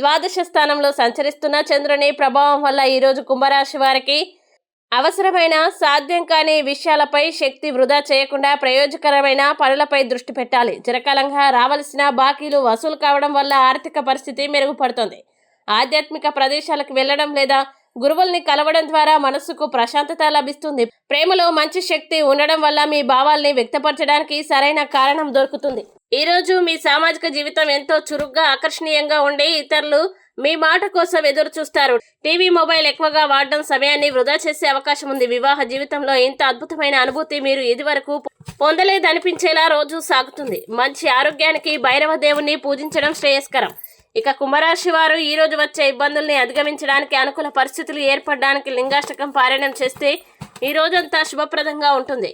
ద్వాదశ స్థానంలో సంచరిస్తున్న చంద్రుని ప్రభావం వల్ల ఈరోజు కుంభరాశి వారికి అవసరమైన సాధ్యం కాని విషయాలపై శక్తి వృధా చేయకుండా ప్రయోజకరమైన పనులపై దృష్టి పెట్టాలి. చిరకాలంగా రావలసిన బాకీలు వసూలు కావడం వల్ల ఆర్థిక పరిస్థితి మెరుగుపడుతుంది. ఆధ్యాత్మిక ప్రదేశాలకు వెళ్ళడం లేదా గురువుల్ని కలవడం ద్వారా మనస్సుకు ప్రశాంతత లభిస్తుంది. ప్రేమలో మంచి శక్తి ఉండడం వల్ల మీ భావాల్ని వ్యక్తపరచడానికి సరైన కారణం దొరుకుతుంది. ఈరోజు మీ సామాజిక జీవితం ఎంతో చురుగ్గా ఆకర్షణీయంగా ఉండి ఇతరులు మీ మాట కోసం ఎదురు చూస్తారు. టీవీ మొబైల్ ఎక్కువగా వాడడం సమయాన్ని వృధా చేసే అవకాశం ఉంది. వివాహ జీవితంలో ఇంత అద్భుతమైన అనుభూతి మీరు ఇదివరకు పొందలేదనిపించేలా రోజు సాగుతుంది. మంచి ఆరోగ్యానికి భైరవ దేవుణ్ణి పూజించడం శ్రేయస్కరం. ఇక కుంభరాశి వారు ఈ రోజు వచ్చే ఇబ్బందుల్ని అధిగమించడానికి అనుకూల పరిస్థితులు ఏర్పడడానికి లింగాష్టకం పారాయణం చేస్తే ఈ రోజంతా శుభప్రదంగా ఉంటుంది.